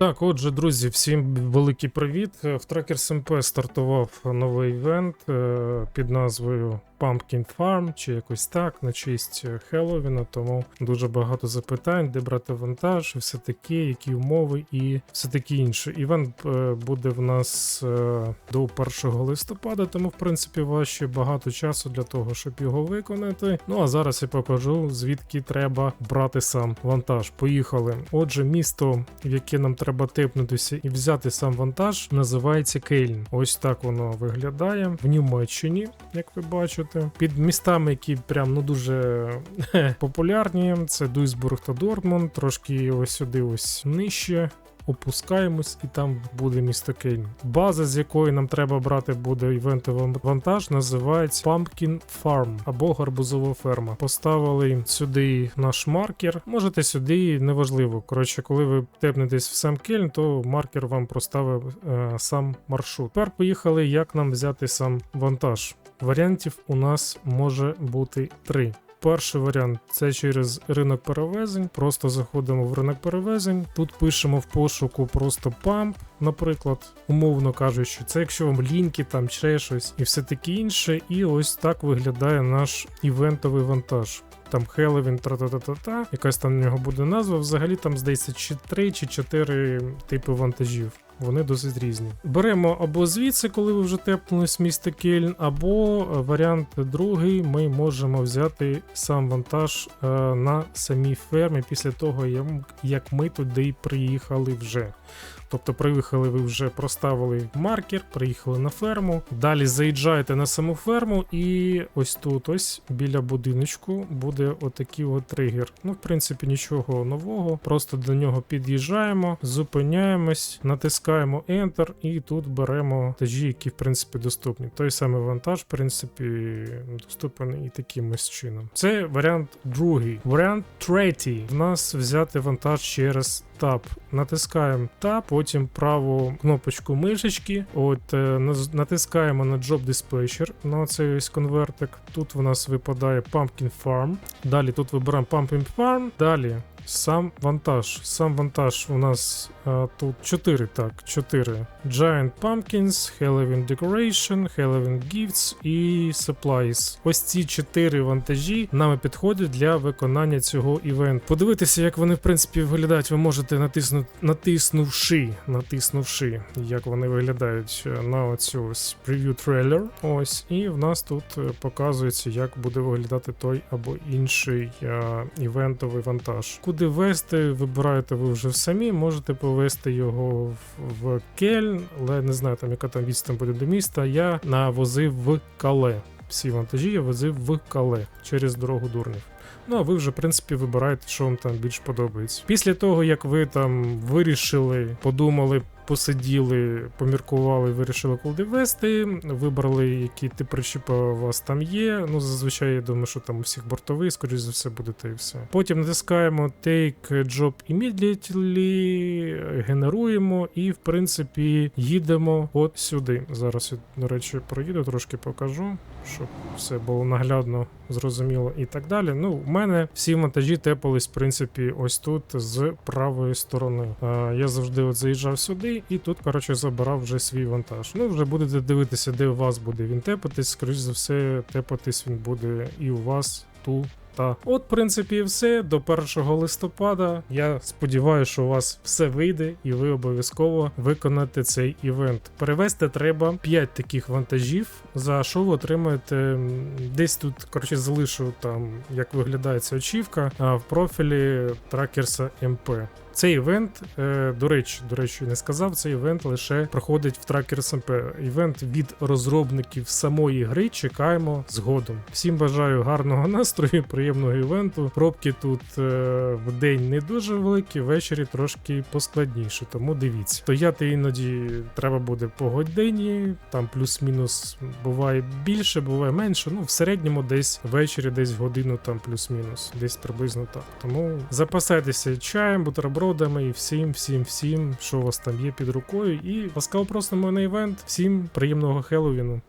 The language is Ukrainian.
Так, отже, друзі, всім великий привіт. Е, В Trackers MP стартував новий івент е, під назвою Pumpkin Farm, чи якось так, на честь е, Хеллоуіна, тому дуже багато запитань, де брати вантаж, все таке, які умови і все таке інше. Івент е, буде в нас е, до 1 листопада, тому в принципі у вас ще багато часу для того, щоб його виконати. Ну а зараз я покажу, звідки треба брати сам вантаж. Поїхали. Отже, місто, в яке нам треба тепнутися і взяти сам вантаж, називається Кейльн. Ось так воно виглядає в Німеччині, як ви бачите. Під містами, які прям ну дуже популярні. Це Дуйсбург та Дортмунд, трошки ось сюди, ось нижче. Опускаємось, і там буде місто Кейн. База, з якої нам треба брати буде івентовий вантаж, називається Pumpkin Farm або гарбузова ферма. Поставили сюди наш маркер. Можете сюди, неважливо. Коротше, коли ви тепнетесь в сам Кельн, то маркер вам проставив е, сам маршрут. Тепер поїхали, як нам взяти сам вантаж. Варіантів у нас може бути три. Перший варіант це через ринок перевезень. Просто заходимо в ринок перевезень. Тут пишемо в пошуку просто памп, наприклад, умовно кажучи, це якщо вам лінки, там ще щось і все таке інше. І ось так виглядає наш івентовий вантаж. Там Хеллоуін, тра-та-та-та-та, якась там у нього буде назва. Взагалі там здається чи 3 чи 4 типи вантажів. Вони досить різні. Беремо або звідси, коли ви вже тепнулись місто Кельн, або е, варіант другий, ми можемо взяти сам вантаж е, на самій фермі після того, як ми туди приїхали вже. Тобто приїхали ви вже проставили маркер, приїхали на ферму. Далі заїжджаєте на саму ферму, і ось тут, ось біля будиночку, буде отакий от тригер. Ну, в принципі, нічого нового. Просто до нього під'їжджаємо, зупиняємось, натискаємо Enter, і тут беремо вантажі, які в принципі доступні. Той самий вантаж, в принципі, доступний і таким ось чином. Це варіант другий. Варіант третій. В нас взяти вантаж через Tab. Натискаємо Tab, потім праву кнопочку мишечки. От е, натискаємо на Job Dispatcher на цей ось конвертик. Тут в нас випадає Pumpkin Farm. Далі тут вибираємо Pumpkin Farm. Далі сам вантаж. Сам вантаж у нас е, тут 4, так, 4. Giant Pumpkins, Halloween Decoration, Halloween Gifts і Supplies. Ось ці 4 вантажі нами підходять для виконання цього івенту. Подивитися, як вони в принципі виглядають, ви можете натиснути, натиснувши, натиснувши, як вони виглядають е, на оцю ось preview трейлер. Ось, і в нас тут е, показується, як буде виглядати той або інший е, івентовий вантаж. Куди вести, вибираєте ви вже самі, можете повести його в, в Кельн, але не знаю там, яка там відстань буде до міста. Я навозив в Кале. Всі вантажі я возив в Кале через дорогу дурнів. Ну, а ви вже, в принципі, вибираєте, що вам там більш подобається. Після того, як ви там вирішили, подумали, посиділи, поміркували, вирішили куди вести, вибрали, які тип причіпа у вас там є. Ну, зазвичай я думаю, що там у всіх бортовий, скоріш за все, буде те і все. Потім натискаємо Take Job Immediately, генеруємо і, в принципі, їдемо от сюди. Зараз до речі, проїду, трошки покажу, щоб все було наглядно, зрозуміло і так далі. Ну, в мене всі вантажі тепались, в принципі, ось тут з правої сторони. Е, я завжди от заїжджав сюди і тут, коротше, забирав вже свій вантаж. Ну, вже будете дивитися, де у вас буде він тепатись. Скоріш за все, тепатись він буде і у вас ту. Та от, в принципі, і все до 1 листопада. Я сподіваюся, що у вас все вийде, і ви обов'язково виконаєте цей івент. Перевезти треба 5 таких вантажів, за що ви отримаєте десь тут, коротше, залишу там, як виглядає ця очівка в профілі тракерса МП. Цей івент, е, до речі, до речі, не сказав, цей івент лише проходить в Trackers MP. Івент від розробників самої гри чекаємо згодом. Всім бажаю гарного настрою, приємного івенту. Пробки тут е, в день не дуже великі, ввечері трошки поскладніше, тому дивіться. Стояти іноді треба буде по годині, там плюс-мінус буває більше, буває менше. Ну, в середньому десь ввечері, десь годину, там плюс-мінус, десь приблизно так. Тому запасайтеся чаєм, бутербродами і всім, всім, всім, що у вас там є під рукою. І ласкаво просимо на івент. Всім приємного Хеллоуіну.